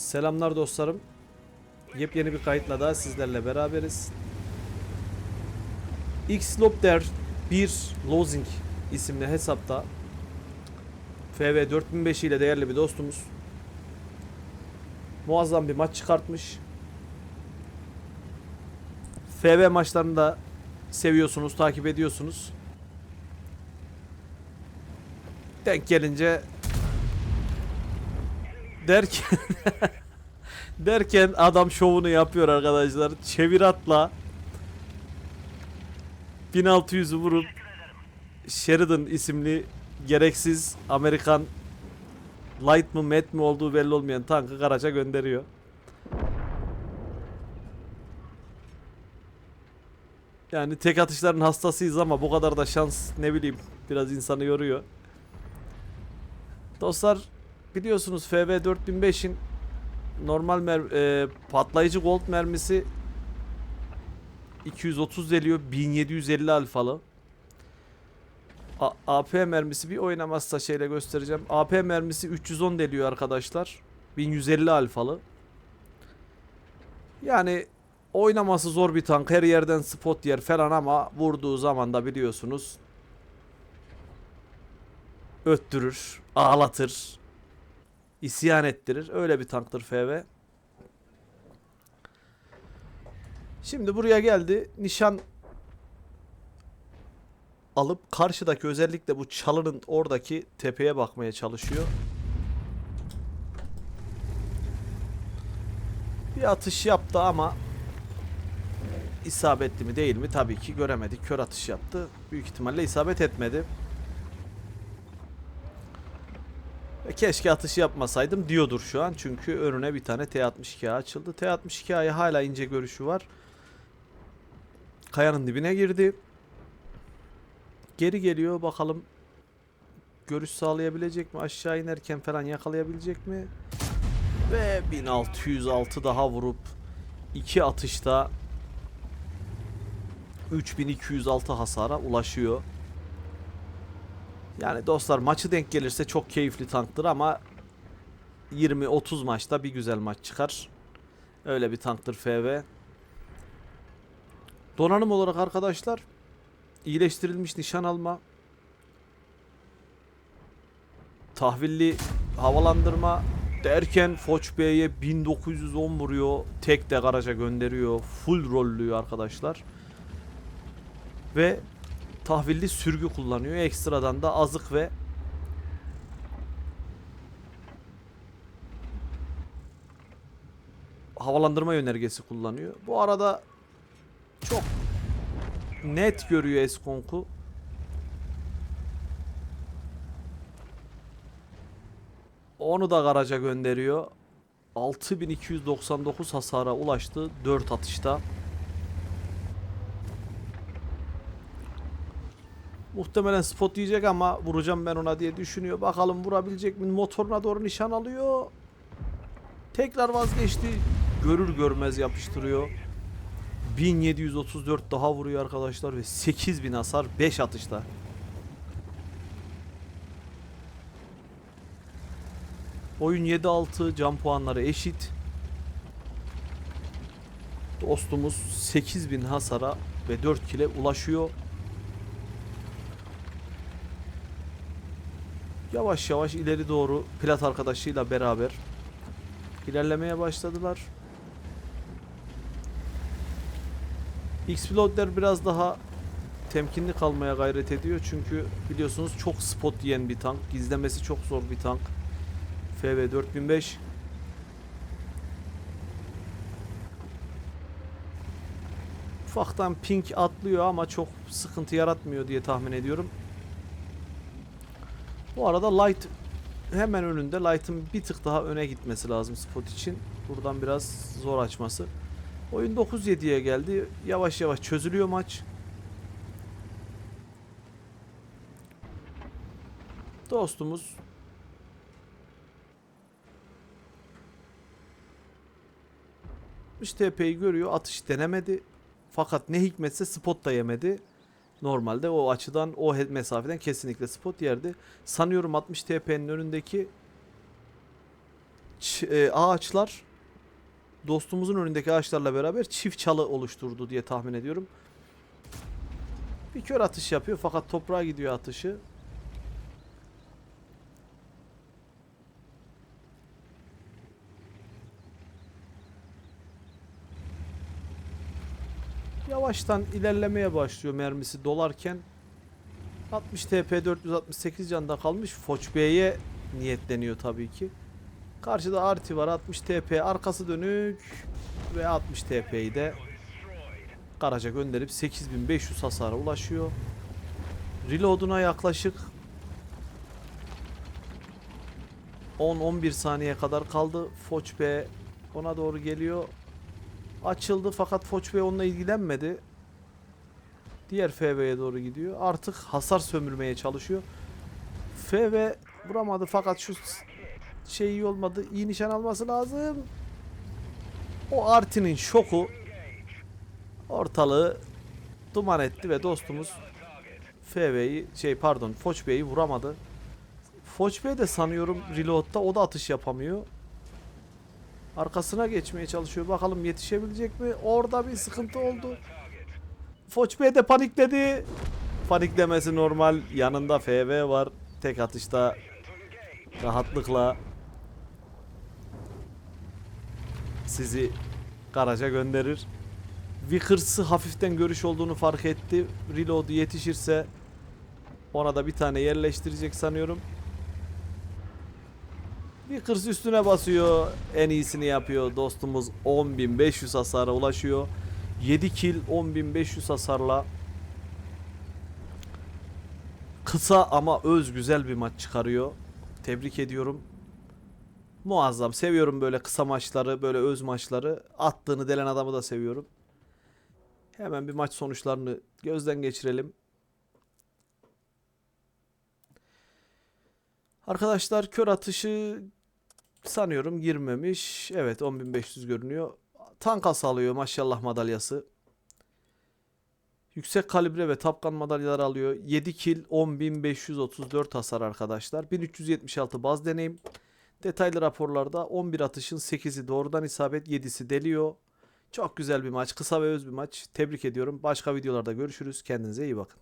Selamlar dostlarım. Yepyeni bir kayıtla daha sizlerle beraberiz. Xlopter 1 Losing isimli hesapta FV 4005 ile değerli bir dostumuz muazzam bir maç çıkartmış. FV maçlarını da seviyorsunuz, takip ediyorsunuz. Denk gelince derken derken adam şovunu yapıyor arkadaşlar. Çevir atla 1600'ü vurup Sheridan isimli gereksiz Amerikan light mı met mi olduğu belli olmayan tankı garaja gönderiyor. Yani tek atışların hastasıyız ama bu kadar da şans ne bileyim biraz insanı yoruyor. Dostlar biliyorsunuz FV 4005'in normal e, patlayıcı gold mermisi 230 deliyor 1750 alfalı. A- AP mermisi bir oynamazsa şeyle göstereceğim. AP mermisi 310 deliyor arkadaşlar. 1150 alfalı. Yani oynaması zor bir tank. Her yerden spot yer falan ama vurduğu zaman da biliyorsunuz öttürür, ağlatır, isyan ettirir. Öyle bir tanktır FV. Şimdi buraya geldi. Nişan alıp karşıdaki özellikle bu çalının oradaki tepeye bakmaya çalışıyor. Bir atış yaptı ama isabetli mi değil mi tabii ki göremedik. Kör atış yaptı. Büyük ihtimalle isabet etmedi. Keşke atış yapmasaydım diyordur şu an. Çünkü önüne bir tane T-62A açıldı. T-62A'ya hala ince görüşü var. Kayanın dibine girdi. Geri geliyor bakalım görüş sağlayabilecek mi? Aşağı inerken falan yakalayabilecek mi? Ve 1606 daha vurup iki atışta 3206 hasara ulaşıyor. Yani dostlar maçı denk gelirse çok keyifli tanktır ama 20-30 maçta bir güzel maç çıkar. Öyle bir tanktır FV. Donanım olarak arkadaşlar iyileştirilmiş nişan alma tahvilli havalandırma derken Foç Bey'e 1910 vuruyor. Tek de garaja gönderiyor. Full rollüyor arkadaşlar. Ve tahvilli sürgü kullanıyor. Ekstradan da azık ve havalandırma yönergesi kullanıyor. Bu arada çok net görüyor Eskonk'u. Onu da garaja gönderiyor. 6299 hasara ulaştı 4 atışta. Muhtemelen spot yiyecek ama vuracağım ben ona diye düşünüyor. Bakalım vurabilecek mi? Motoruna doğru nişan alıyor. Tekrar vazgeçti. Görür görmez yapıştırıyor. 1734 daha vuruyor arkadaşlar ve 8000 hasar 5 atışta. Oyun 7-6 can puanları eşit. Dostumuz 8000 hasara ve 4 kile ulaşıyor. Yavaş yavaş ileri doğru plat arkadaşıyla beraber ilerlemeye başladılar. X-Piloter biraz daha temkinli kalmaya gayret ediyor çünkü biliyorsunuz çok spot yiyen bir tank. Gizlemesi çok zor bir tank. FV 4005 Ufaktan pink atlıyor ama çok sıkıntı yaratmıyor diye tahmin ediyorum. Bu arada Light hemen önünde. Light'ın bir tık daha öne gitmesi lazım spot için. Buradan biraz zor açması. Oyun 9-7'ye geldi. Yavaş yavaş çözülüyor maç. Dostumuz işte TP'yi görüyor. Atış denemedi. Fakat ne hikmetse spot da yemedi. Normalde o açıdan o mesafeden kesinlikle spot yerdi. Sanıyorum 60 TP'nin önündeki e, ağaçlar dostumuzun önündeki ağaçlarla beraber çift çalı oluşturdu diye tahmin ediyorum. Bir kör atış yapıyor fakat toprağa gidiyor atışı. Yavaştan ilerlemeye başlıyor mermisi dolarken. 60 TP 468 canda kalmış. Foç Bey'e niyetleniyor tabii ki. Karşıda Arti var 60 TP arkası dönük ve 60 TP'yi de Karaca gönderip 8500 hasara ulaşıyor. Reload'una yaklaşık 10-11 saniye kadar kaldı. Foç B ona doğru geliyor. Açıldı fakat Foç Bey onunla ilgilenmedi. Diğer FV'ye doğru gidiyor. Artık hasar sömürmeye çalışıyor. FV vuramadı fakat şu şey iyi olmadı. İyi nişan alması lazım. O Artin'in şoku ortalığı duman etti ve dostumuz FV'yi şey pardon Foç Bey'i vuramadı. Foç Bey de sanıyorum reload'da o da atış yapamıyor. Arkasına geçmeye çalışıyor. Bakalım yetişebilecek mi? Orada bir sıkıntı oldu. Foç Bey de panikledi. Paniklemesi normal. Yanında FV var. Tek atışta rahatlıkla sizi garaja gönderir. Vickers'ı hafiften görüş olduğunu fark etti. Reload'u yetişirse ona da bir tane yerleştirecek sanıyorum. Vickers üstüne basıyor. En iyisini yapıyor. Dostumuz 10.500 hasara ulaşıyor. 7 kill 10.500 hasarla kısa ama öz güzel bir maç çıkarıyor. Tebrik ediyorum. Muazzam. Seviyorum böyle kısa maçları, böyle öz maçları. Attığını delen adamı da seviyorum. Hemen bir maç sonuçlarını gözden geçirelim. Arkadaşlar kör atışı sanıyorum girmemiş. Evet 10.500 görünüyor. Tank alıyor maşallah madalyası. Yüksek kalibre ve tapkan madalyalar alıyor. 7 kill 10.534 hasar arkadaşlar. 1376 baz deneyim. Detaylı raporlarda 11 atışın 8'i doğrudan isabet 7'si deliyor. Çok güzel bir maç. Kısa ve öz bir maç. Tebrik ediyorum. Başka videolarda görüşürüz. Kendinize iyi bakın.